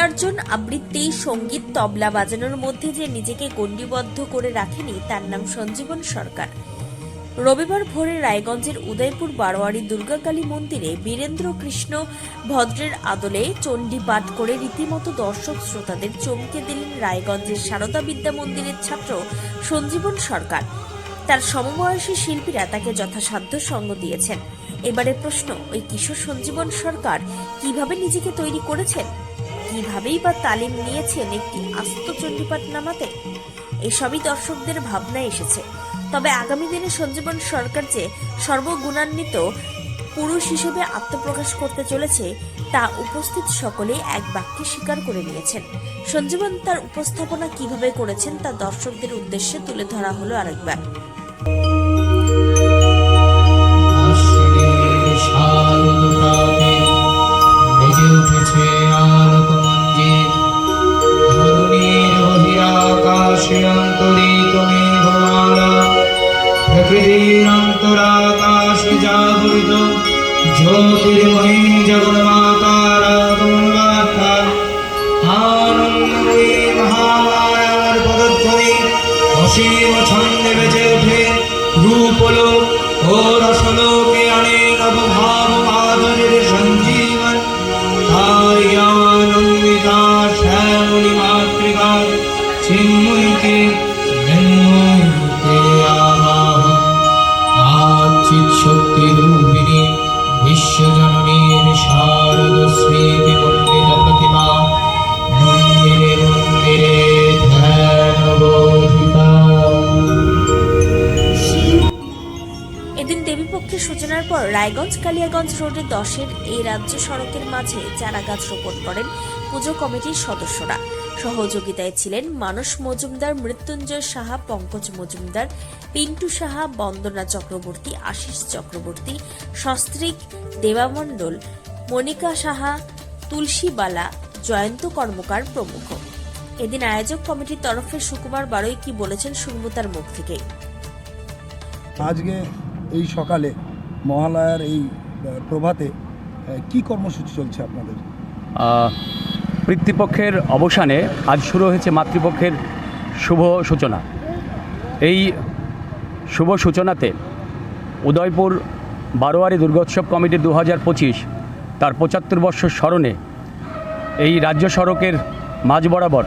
নির্জন আবৃত্তি, সংগীত, তবলা বাজানোর মধ্যে যে নিজেকে গণ্ডিবদ্ধ করে রাখেনি, তার নাম সঞ্জীবন সরকার। রবিবার ভোরে রায়গঞ্জের উদয়পুর বারোয়ারি দুর্গাকালী মন্দিরে বীরেন্দ্র কৃষ্ণ ভদ্রের আদলে চণ্ডী পাঠ করে রীতিমতো দর্শক শ্রোতাদের চমকে দিলেন রায়গঞ্জের সারদা বিদ্যা মন্দিরের ছাত্র সঞ্জীবন সরকার। তার সমবয়সী শিল্পীরা তাকে যথাসাধ্য সঙ্গ দিয়েছেন। এবারে প্রশ্ন, ওই কিশোর সঞ্জীবন সরকার কীভাবে নিজেকে তৈরি করেছেন? কিভাবেই বা তালিম নিয়েছেন একটি আস্ত চণ্ডীপাঠ নামাতে? এসবই দর্শকদের ভাবনায় এসেছে। তবে আগামী দিনে সঞ্জীবন সরকার যে সর্বগুণান্বিত পুরুষ হিসেবে আত্মপ্রকাশ করতে চলেছে, তা উপস্থিত সকলে এক বাক্যে স্বীকার করে নিয়েছেন। সঞ্জীবন তার উপস্থাপনা কীভাবে করেছেন, তা দর্শকদের উদ্দেশ্যে তুলে ধরা হলো আরেকবার। জ্যোতির্ময়ী জগন্মাতার রায়গঞ্জ কালিয়াগঞ্জ রোডে দশের এই রাজ্য সড়কের মাঝে চারা গাছ রোপণ করেন পুজো কমিটির সদস্যরা। সহযোগিতায় ছিলেন মানস মজুমদার, মৃত্যুঞ্জয় সাহা, পঙ্কজ মজুমদার, পিন্টু সাহা, বন্দনা চক্রবর্তী, আশিস চক্রবর্তী সস্ত্রিক দেবামণ্ডল, মনিকা সাহা তুলসীবালা জয়ন্ত কর্মকার প্রমুখ। এদিন আয়োজক কমিটির তরফে সুকুমার বারোই কি বলেছেন শুনব তার মুখ থেকে। আজকে এই সকালে মহালয়ার এই প্রভাতে কি কর্মসূচি চলছে আপনাদের? পিতৃপক্ষের অবসানে আজ শুরু হয়েছে মাতৃপক্ষের শুভ সূচনা। এই শুভ সূচনাতে উদয়পুর বারোয়ারি দুর্গোৎসব কমিটি দু হাজার পঁচিশ তার পঁচাত্তর বর্ষ স্মরণে এই রাজ্য সড়কের মাঝ বরাবর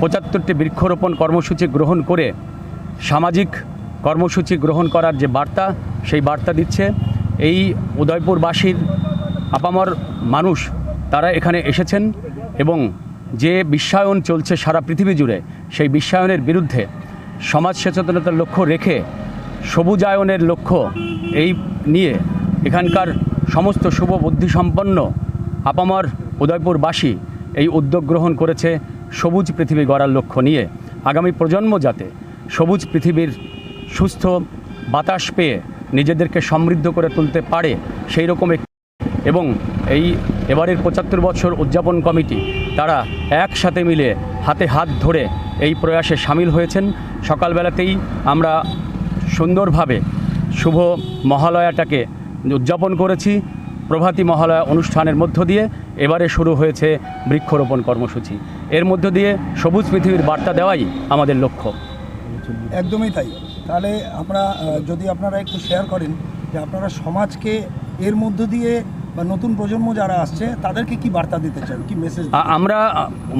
পঁচাত্তরটি বৃক্ষরোপণ কর্মসূচি গ্রহণ করে সামাজিক কর্মসূচি গ্রহণ করার যে বার্তা, সেই বার্তা দিচ্ছে। এই উদয়পুরবাসীর আপামর মানুষ, তারা এখানে এসেছেন এবং যে বিশ্বায়ন চলছে সারা পৃথিবী জুড়ে, সেই বিশ্বায়নের বিরুদ্ধে সমাজ সচেতনতার লক্ষ্য রেখে, সবুজায়নের লক্ষ্য এই নিয়ে এখানকার সমস্ত শুভ বুদ্ধিসম্পন্ন আপামর উদয়পুরবাসী এই উদ্যোগ গ্রহণ করেছে সবুজ পৃথিবী গড়ার লক্ষ্য নিয়ে। আগামী প্রজন্ম যাতে সবুজ পৃথিবীর সুস্থ বাতাস পেয়ে নিজেদেরকে সমৃদ্ধ করে তুলতে পারে সেই রকম এক- এবং এই এবারের পঁচাত্তর বছর উদযাপন কমিটি, তারা একসাথে মিলে হাতে হাত ধরে এই প্রয়াসে সামিল হয়েছেন। সকালবেলাতেই আমরা সুন্দরভাবে শুভ মহালয়াটাকে উদযাপন করেছি। প্রভাতী মহালয়া অনুষ্ঠানের মধ্য দিয়ে এবারে শুরু হয়েছে বৃক্ষরোপণ কর্মসূচি। এর মধ্য দিয়ে সবুজ পৃথিবীর বার্তা দেওয়াই আমাদের লক্ষ্য। একদমই তাই। তাহলে আমরা যদি আপনারা একটু শেয়ার করেন যে আপনারা সমাজকে এর মধ্য দিয়ে বা নতুন প্রজন্ম যারা আসছে তাদেরকে কি বার্তা দিতে চান কি মেসেজ আমরা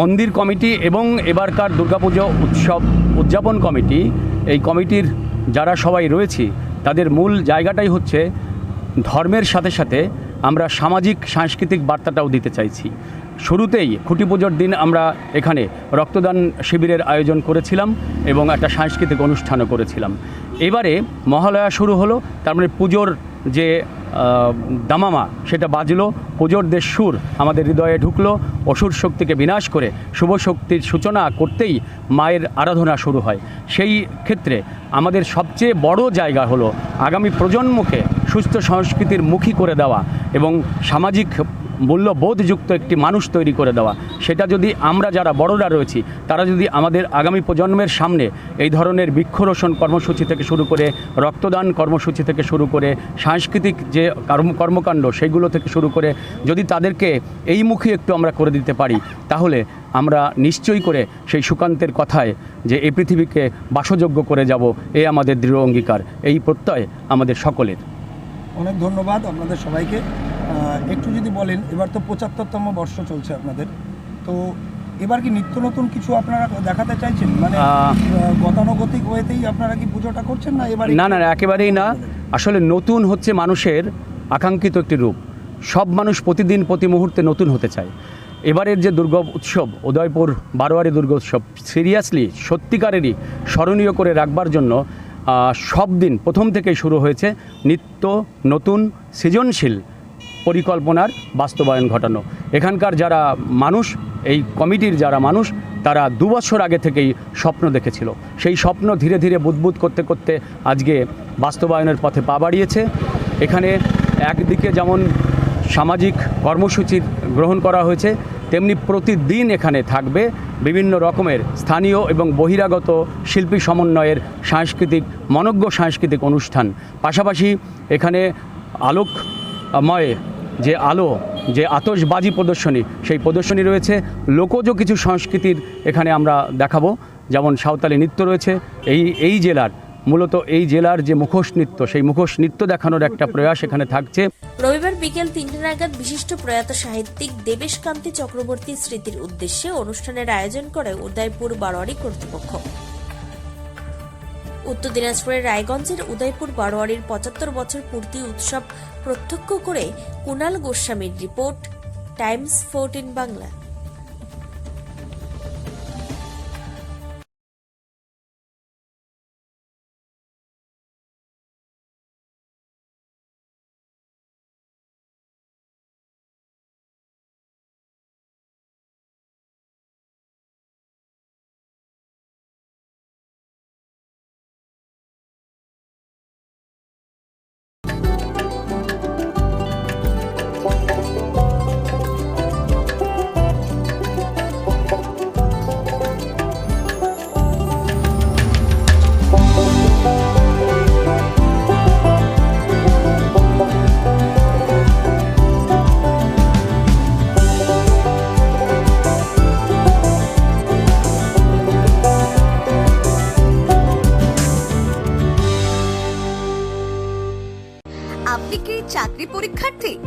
মন্দির কমিটি এবং এবারকার দুর্গাপুজো উৎসব উদযাপন কমিটি এই কমিটির যারা সবাই রয়েছি তাদের মূল জায়গাটাই হচ্ছে ধর্মের সাথে সাথে আমরা সামাজিক সাংস্কৃতিক বার্তাটাও দিতে চাইছি। শুরুতেই খুঁটি পুজোর দিন আমরা এখানে রক্তদান শিবিরের আয়োজন করেছিলাম এবং একটা সাংস্কৃতিক অনুষ্ঠানও করেছিলাম। এবারে মহালয়া শুরু হলো, তার মানে পুজোর যে দামামা, সেটা বাজলো, পুজোর দেশ সুর আমাদের হৃদয়ে ঢুকলো, অসুর শক্তিকে বিনাশ করে শুভ শক্তির সূচনা করতেই মায়ের আরাধনা শুরু হয়। সেই ক্ষেত্রে আমাদের সবচেয়ে বড় জায়গা হলো, আগামী প্রজন্মকে সুস্থ সংস্কৃতির মুখী করে দেওয়া এবং সামাজিক মূল্যবোধযুক্ত একটি মানুষ তৈরি করে দেওয়া। সেটা যদি আমরা যারা বড়রা রয়েছি, তারা যদি আমাদের আগামী প্রজন্মের সামনে এই ধরনের বৃক্ষরোপণ কর্মসূচি থেকে শুরু করে, রক্তদান কর্মসূচি থেকে শুরু করে, সাংস্কৃতিক যে কর্ম কর্মকাণ্ড সেগুলো থেকে শুরু করে, যদি তাদেরকে এই মুখে একটু আমরা করে দিতে পারি, তাহলে আমরা নিশ্চয়ই করে সেই সুকান্তের কথায় যে এই পৃথিবীকে বাসযোগ্য করে যাব, এ আমাদের দৃঢ় অঙ্গীকার। এই প্রত্যয় আমাদের সকলের। অনেক ধন্যবাদ আপনাদের সবাইকে। একটু যদি বলেন এবার তো পঁচাত্তরতম বর্ষ চলছে আপনাদের। তো এবার কি নিত্য নতুন কিছু আপনারা দেখাতে চাইছেন? মানে গতানুগতিক ওয়েতেই আপনারা কি পুজোটা করছেন না এবার? না না না, একেবারেই না। আসলে নতুন হচ্ছে মানুষের আকাঙ্ক্ষিত একটি রূপ। সব মানুষ প্রতিদিন প্রতি মুহূর্তে নতুন হতে চায়। এবারের যে দুর্গা উৎসব উদয়পুর বারোয়ারি দুর্গা উৎসব সিরিয়াসলি সত্যিকারেরই স্মরণীয় করে রাখবার জন্য সব দিন প্রথম থেকেই শুরু হয়েছে নিত্য নতুন সৃজনশীল পরিকল্পনার বাস্তবায়ন ঘটানো। এখানকার যারা মানুষ, এই কমিটির যারা মানুষ, তারা দু বছর আগে থেকেই স্বপ্ন দেখেছিল। সেই স্বপ্ন ধীরে ধীরে বুদবুদ করতে করতে আজকে বাস্তবায়নের পথে পা বাড়িয়েছে। এখানে একদিকে যেমন সামাজিক কর্মসূচি গ্রহণ করা হয়েছে, তেমনি প্রতিদিন এখানে থাকবে বিভিন্ন রকমের স্থানীয় এবং বহিরাগত শিল্পী সমন্বয়ের সাংস্কৃতিক, মনজ্ঞ সাংস্কৃতিক অনুষ্ঠান। পাশাপাশি এখানে আলোকময় যে আলো, যে আতশবাজি প্রদর্শনী, সেই প্রদর্শনী রয়েছে। লোকজ কিছু সংস্কৃতির এখানে আমরা দেখাবো। যেমন সাঁওতালি নৃত্য রয়েছে। এই এই জেলার, মূলত এই জেলার যে মুখোশ নৃত্য, সেই মুখোশ নৃত্য দেখানোর একটা প্রয়াস এখানে থাকছে। রবিবার বিকেল তিনটে নাগাদ বিশিষ্ট প্রয়াত সাহিত্যিক দেবেশ কান্তি চক্রবর্তী স্মৃতির উদ্দেশ্যে অনুষ্ঠানের আয়োজন করে উদয়পুর বারোয়ারি কর্তৃপক্ষ। উত্তর দিনাজপুরের রায়গঞ্জের উদয়পুর বারোয়ারির পঁচাত্তর বছর পূর্তি উৎসব প্রত্যক্ষ করে কুণাল গোস্বামীর রিপোর্ট, টাইমস ফোর্টিন বাংলা।